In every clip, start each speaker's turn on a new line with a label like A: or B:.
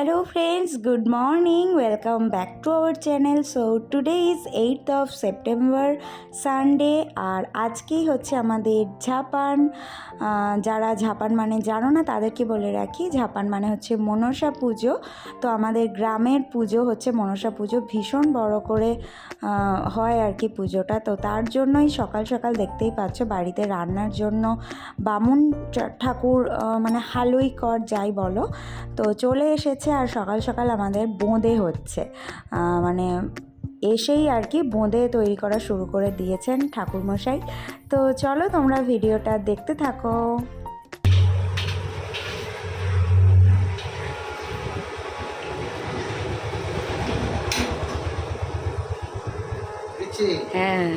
A: Hello friends, good morning. Welcome back to our channel. So today is 8th of September Sunday আর আজকেই হচ্ছে আমাদের ঝাপান। যারা ঝাপান মানে জানো না তাদেরকে বলে রাখি ঝাপান মানে হচ্ছে মনসা পুজো। তো আমাদের গ্রামের পুজো হচ্ছে মনসা পুজো। ভীষণ বড় করে হয় আর কি পুজোটা। তো তার জন্যই সকাল সকাল দেখতেই পাচ্ছ বাড়িতে রান্নার জন্য বামুন ঠাকুর মানে হালুই কর যাই বলো। তো চলে এসেছে আর সকাল সকাল আমাদের বোঁদে হচ্ছে। মানে এসেই আর কি বোঁদে তৈরি করা শুরু করে দিয়েছেন ঠাকুরমশাই। তো চলো তোমরা ভিডিওটা দেখতে থাকো। হ্যাঁ?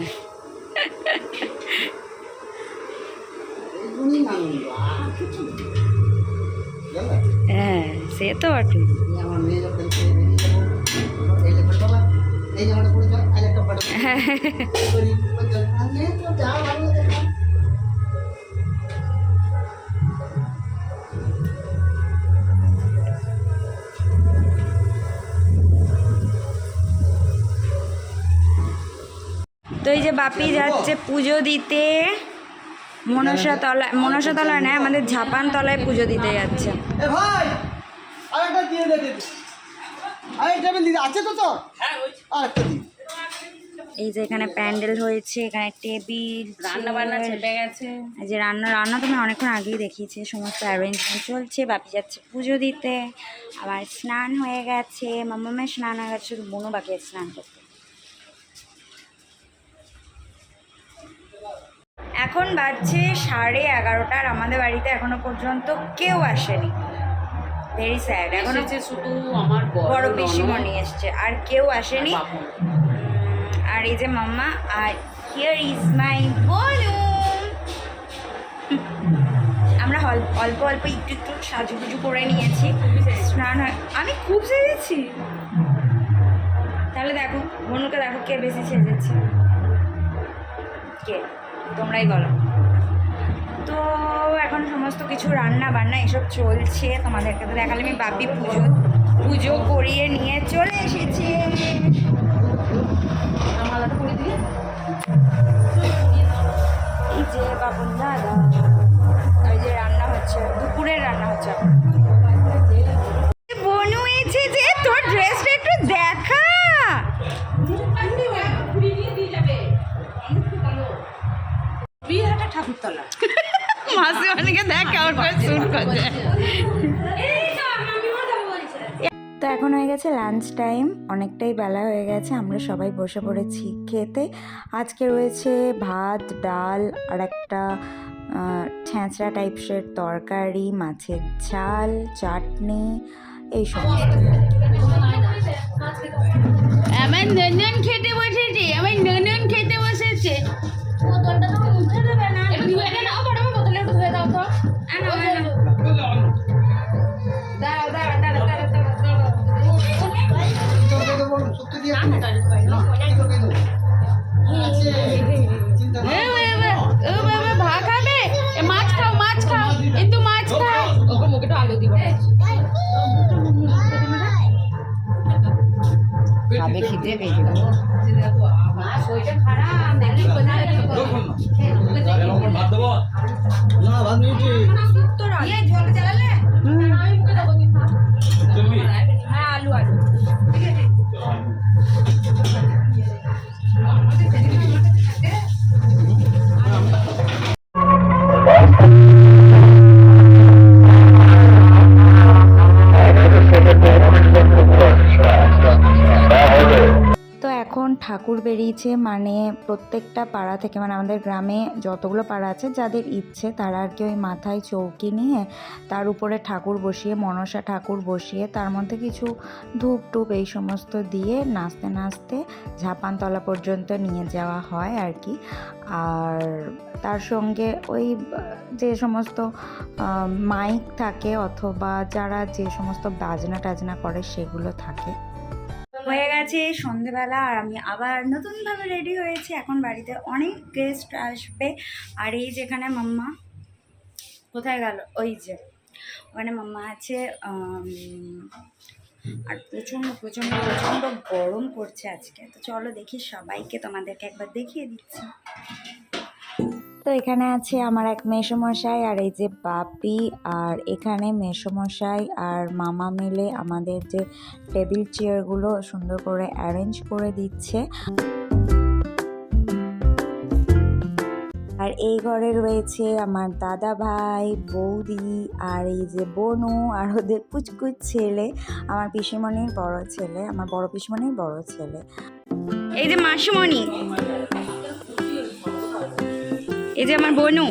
A: হ্যাঁ। সে তো বটে
B: এই আমার মেয়ে যখন খেয়ে বেরিয়ে যাব, এই লেখাটা বাবা, এই জামাটা পরে যাও, আর একটা বাটা করি, বলছে, "আরে তো যা ভালো লাগে।"
A: তো এই যে বাপি যাচ্ছে পুজো দিতে মনসা তলায় মনসা তলায় নয় আমাদের ঝাপান তলায় পুজো দিতে যাচ্ছে
B: দিয়ে দে দিদি। আরেকটা টেবিল দিদি আছে তো তো আরেকটা দিদি
A: এই যে এখানে প্যান্ডেল হয়েছে এখানে টেবিল রান্না বান্না চেপে গেছে। এই যে রান্না রান্না তো আমি অনেকক্ষণ আগেই দেখিয়েছি সমস্ত অ্যারেঞ্জমেন্ট চলছে বাপি যাচ্ছে পুজো দিতে আবার স্নান হয়ে গেছে মামামের স্নান হয়ে গেছে শুধু বোনও বাকি স্নান করতে। এখন বাজছে সাড়ে এগারোটা আর আমাদের বাড়িতে এখনও পর্যন্ত কেউ আসেনি। ভেরি স্যাড এখনও
C: এসেছে শুধু আমার
A: বড় পিসিমণি এসছে। আর কেউ আসেনি।
C: আর
A: এই যে মাম্মা আর হিয়ার ইজ মাই ভলিউম আমরা অল্প অল্প একটু একটু সাজুগুজু করে নিয়েছি। স্নান হয় আমি খুব সেজেছি। তাহলে দেখো মনুকে দেখো কে বেশি সেজেছে। কে? তোমরাই বলো। তো এখন সমস্ত কিছু রান্না বান্না এসব চলছে তোমাদেরকে তো দেখালে আমি বাপি পুজো। পুজো করিয়ে নিয়ে চলে এসেছি। এই যে বাবুন দাদা ওই যে রান্না হচ্ছে দুপুরের রান্না হচ্ছে গেছে লাঞ্চ টাইম অনেকটাই বেলা হয়ে গেছে আমরা সবাই বসে পড়েছি। খেতে আজকে রয়েছে ভাত ডাল আর একটা ছ্যাঁচড়া টাইপসের তরকারি মাছের ঝাল চাটনি এই সমস্ত
C: আমার খেতে বসেছে আমার খেতে বসেছে। না,
A: মানে প্রত্যেকটা পাড়া থেকে মানে আমাদের গ্রামে যতগুলো পাড়া আছে, যাদের ইচ্ছে তারা আর কি ওই মাথায় চৌকি নিয়ে তার উপরে ঠাকুর বসিয়ে, মনসা ঠাকুর বসিয়ে, তার মধ্যে কিছু ধূপ টুপ এই সমস্ত দিয়ে নাচতে নাচতে ঝাপানতলা পর্যন্ত নিয়ে যাওয়া হয় আর কি। আর তার সঙ্গে ওই যে সমস্ত মাইক থাকে অথবা যারা যে সমস্ত বাজনা টাজনা করে সেগুলো থাকে। হয়ে গেছে সন্ধেবেলা আর আমি আবার নতুনভাবে রেডি হয়েছি। এখন বাড়িতে অনেক গেস্ট আসবে। আর এই যেখানে মাম্মা, কোথায় গেল? ওই যে, ওখানে মাম্মা আছে আর প্রচণ্ড প্রচণ্ড প্রচণ্ড গরম পড়ছে আজকে। তো চলো দেখি সবাইকে তোমাদেরকে একবার দেখিয়ে দিচ্ছি। তো এখানে আছে আমার এক মেসোমশাই আর এই যে বাপি আর এখানে মেসোমশাই আর মামা মিলে আমাদের যে টেবিল চেয়ারগুলো সুন্দর করে অ্যারেঞ্জ করে দিচ্ছে। আর এই ঘরে রয়েছে আমার দাদা ভাই, বৌদি আর এই যে বনু আর ওদের পুচকুচ ছেলে, আমার পিসিমণির বড় ছেলে, আমার বড় পিসিমণির বড় ছেলে। এই যে মাসিমণি। এই যে আমার বনু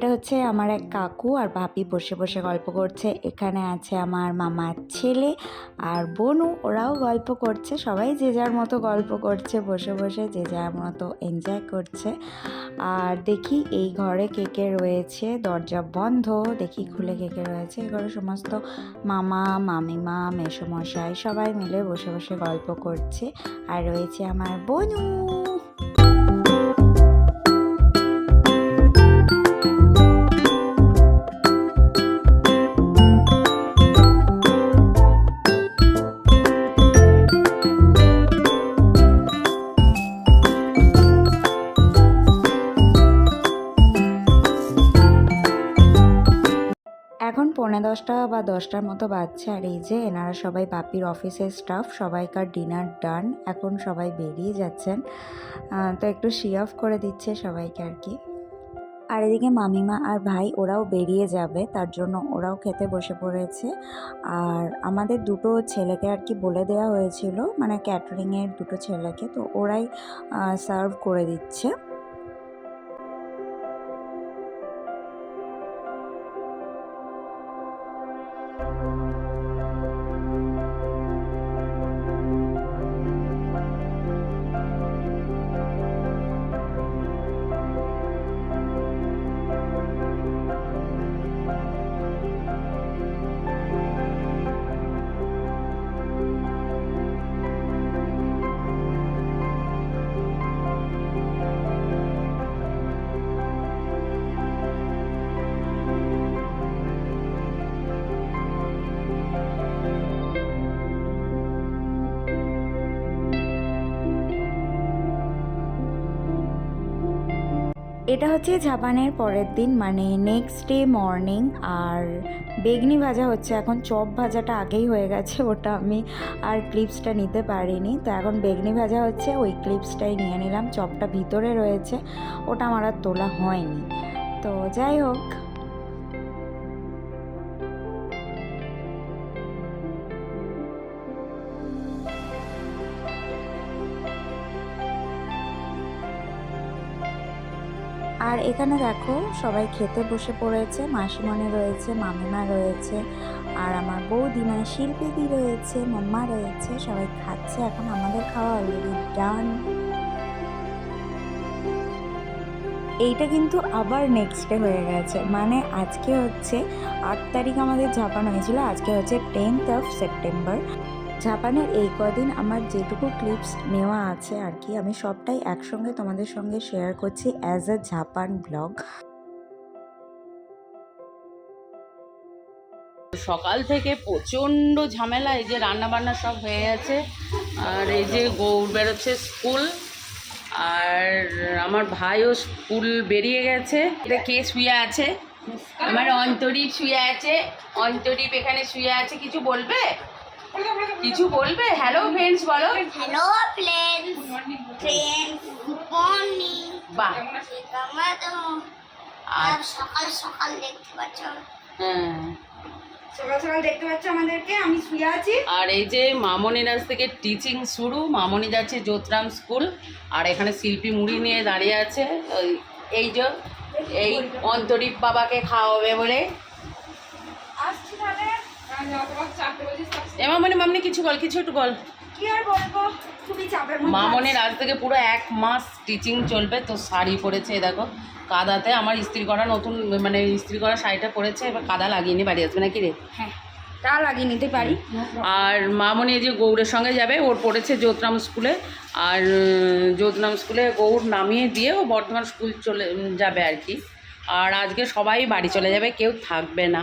A: এটা হচ্ছে আমার এক কাকু আর ভাবি বসে বসে গল্প করছে। এখানে আছে আমার মামার ছেলে আর বনু। ওরাও গল্প করছে। সবাই যে যার মতো গল্প করছে, বসে বসে যে যার মতো এনজয় করছে। আর দেখি এই ঘরে কে কে রয়েছে। দরজা বন্ধ। দেখি খুলে কে কে রয়েছে। এই ঘরে সমস্ত মামা, মামিমা, মেসোমশাই সবাই মিলে বসে বসে গল্প করছে। আর রয়েছে আমার বনু। পৌনে দশটা বা দশটার মতো বাজছে। আর এই যে এনারা সবাই বাপির অফিসের স্টাফ সবাইকার ডিনার ডান এখন সবাই বেরিয়ে যাচ্ছেন। তো একটু শি অফ করে দিচ্ছে সবাইকে আর কি। আর এদিকে মামিমা আর ভাই, ওরাও বেরিয়ে যাবে, তার জন্য ওরাও খেতে বসে পড়েছে। আর আমাদের দুটো ছেলেকে আর কি বলে দেওয়া হয়েছিল মানে ক্যাটারিংয়ের দুটো ছেলেকে, তো ওরাই সার্ভ করে দিচ্ছে। এটা হচ্ছে ঝাপানের পরের দিন মানে নেক্সট ডে মর্নিং আর বেগনি ভাজা হচ্ছে এখন। চপ ভাজাটা আগেই হয়ে গেছে, ওটা আমি আর ক্লিপসটা নিতে পারিনি। তো এখন বেগনি ভাজা হচ্ছে, ওই ক্লিপসটাই নিয়ে নিলাম। চপটা ভিতরে রয়েছে, ওটা আমার আর তোলা হয়নি। তো যাই হোক। আর এখানে দেখো, সবাই খেতে বসে পড়েছে, মাসিমণি রয়েছে, মামিমা রয়েছে, আর আমার বৌদি মানে শিল্পীদি রয়েছে, মাম্মা রয়েছে, সবাই খাচ্ছে, এখন আমাদের খাওয়া অলরেডি ডান এইটা কিন্তু আবার নেক্সট ডে হয়ে গেছে মানে আজকে হচ্ছে আট তারিখ আমাদের ঝাপানো হয়েছিল, আজকে হচ্ছে টেন্থ অফ সেপ্টেম্বর জাপানের এই কদিন আমার যেটুকু ক্লিপস নেওয়া আছে আর কি, আমি সবটাই একসঙ্গে তোমাদের সঙ্গে শেয়ার করছি অ্যাজ আ জাপান ব্লগ
D: সকাল থেকে প্রচণ্ড ঝামেলা, এই যে রান্না বান্না সব হয়ে গেছে, আর এই যে গৌর বেরোচ্ছে স্কুল আর আমার ভাইও স্কুল বেরিয়ে গেছে। এটা কে শুয়ে আছে? আমার অন্তরীপ শুয়ে আছে। অন্তরীপ এখানে শুয়ে আছে, কিছু বলবে? কিছু বলবে? হ্যালো ফ্রেন্ডস বলো।
E: হ্যালো ফ্রেন্ডস ফ্রেন্ডস মর্নিং
D: বাহ।
E: তোমরা তো
D: আর
E: সকাল সকাল দেখতে পাচ্ছ।
D: হ্যাঁ।
A: সকাল সকাল দেখতে পাচ্ছ আমাদেরকে আমি শুয়ে আছি।
D: আর এই যে মামনির আজ থেকে টিচিং শুরু মামনি যাচ্ছে যোতরাম স্কুল আর এখানে শিল্পী মুড়ি নিয়ে দাঁড়িয়ে আছে ওই এই যে এই অন্তরীপ বাবাকে খাওয়াবে বলে।
A: আসছি তাহলে।
D: এ মামনি মামনি কিছু বল কিছু একটু বল।
A: কি আর বলব? খুবই চাপের মধ্যে
D: মামনের আজ থেকে পুরো এক মাস টিচিং চলবে তো শাড়ি পরেছে দেখো কাদাতে আমার ইস্ত্রি করা নতুন মানে ইস্ত্রি করা শাড়িটা পরেছে এবার কাদা লাগিয়ে নিয়ে বাড়ি আসবে নাকি রে?
A: হ্যাঁ তা লাগিয়ে নিতে পারি।
D: আর মামনি এই যে গৌড়ের সঙ্গে যাবে ওর পড়েছে যোতরাম স্কুলে আর উম, যোতরাম স্কুলে গৌড় নামিয়ে দিয়ে ও বর্ধমান স্কুল চলে যাবে আর কি। আর আজকে সবাই বাড়ি চলে যাবে কেউ থাকবে না।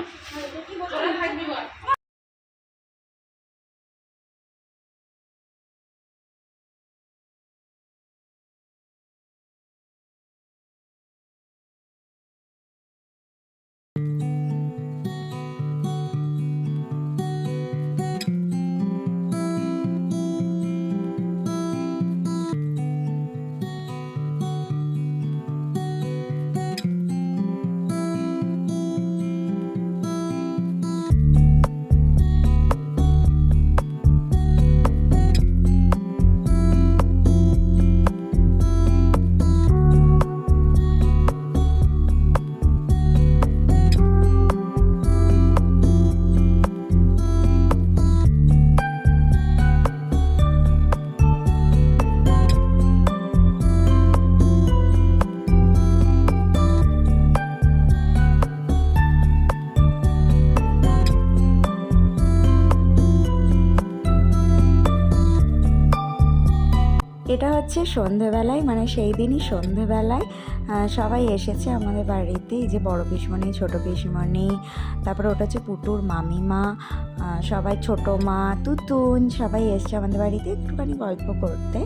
A: হচ্ছে সন্ধেবেলায় মানে সেই দিনই সন্ধেবেলায় সবাই এসেছে আমাদের বাড়িতে। এই যে বড় পিসমণি, ছোট পিসমণি, তারপরে ওটা হচ্ছে পুটুর মামিমা সবাই ছোট মা, তুতুন, সবাই এসছে আমাদের বাড়িতে একটুখানি গল্প করতে।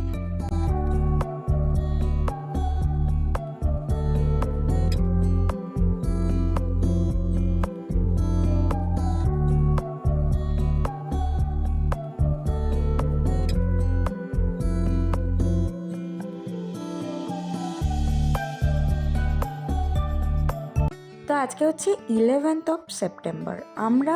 A: তো আজকে হচ্ছে ইলেভেন্থ অফ সেপ্টেম্বর আমরা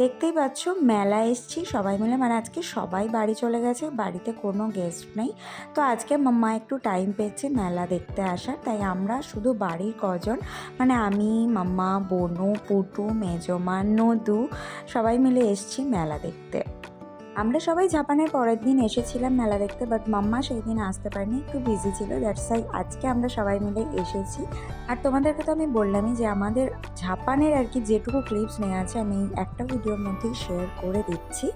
A: দেখতেই পাচ্ছ, মেলা এসছি, সবাই মিলে। মানে আজকে সবাই বাড়ি চলে গেছে, বাড়িতে কোনো গেস্ট নেই। তো আজকে মাম্মা একটু টাইম পেয়েছে মেলা দেখতে আসার, তাই আমরা শুধু বাড়ির কজন। মানে আমি মাম্মা বনু, পুটু মেজমা নদু, সবাই মিলে এসছি মেলা দেখতে। আমরা সবাই জাপানের পরের দিন এসেছিলাম মেলা দেখতে বাট মাম্মা সেই দিন আসতে পারেনি, একটু বিজি ছিল দ্যাটস আই আজকে আমরা সবাই মিলে এসেছি। আর তোমাদেরকে তো আমি বললামই যে আমাদের জাপানের আর কি যেটুকু ক্লিপস নেওয়া আছে, আমি একটা ভিডিওর মধ্যেই শেয়ার করে দিচ্ছি।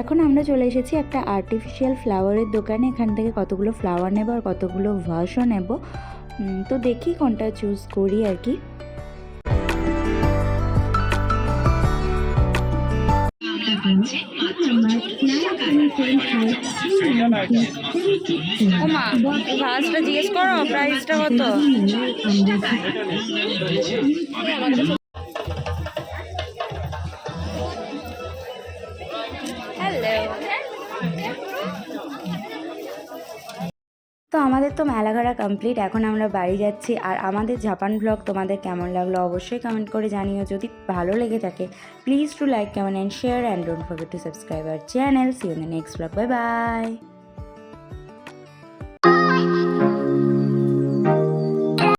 A: এখন আমরা চলে এসেছি একটা আর্টিফিশিয়াল ফ্লাওয়ারের দোকানে। এখান থেকে কতগুলো ফ্লাওয়ার নেব আর কতগুলো ভাসও নেব। তো দেখি কোনটা চুজ করি আর কি।
C: ভাসটা জিজ্ঞেস করো প্রাইসটা কত?
A: আমাদের তো মেলা ঘোরা কমপ্লিট এখন আমরা বাড়ি যাচ্ছি। আর আমাদের জাপান ব্লগ তোমাদের কেমন লাগল অবশ্যই কমেন্ট করে জানিও। যদি ভালো লেগে থাকে প্লিজ টু লাইক কেমন and share and don't forget to subscribe our channel see in the next blog bye bye